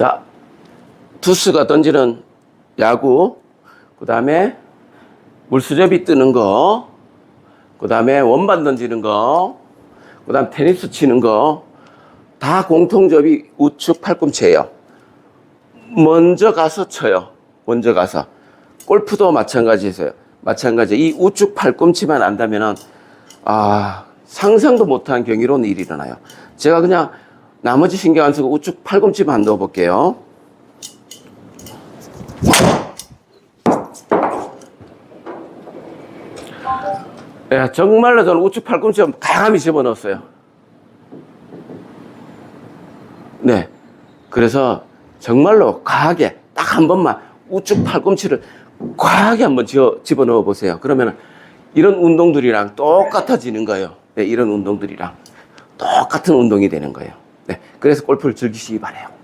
자, 투수가 던지는 야구, 그 다음에 물수제비 뜨는 거, 그 다음에 원반 던지는 거, 그 다음 테니스 치는 거, 다 공통점이 우측 팔꿈치예요. 먼저 가서 쳐요. 먼저 가서. 골프도 마찬가지에서요. 마찬가지. 이 우측 팔꿈치만 안다면은, 아, 상상도 못한 경이로운 일이 일어나요. 제가 그냥 나머지 신경 안 쓰고 우측 팔꿈치만 넣어 볼게요. 예, 정말로 저는 우측 팔꿈치 가감히 집어넣었어요. 네. 그래서 정말로 과하게 딱 한 번만 우측 팔꿈치를 과하게 한번 집어, 집어넣어 보세요. 그러면 이런 운동들이랑 똑같아지는 거예요. 네, 이런 운동들이랑 똑같은 운동이 되는 거예요. 네. 그래서 골프를 즐기시기 바래요.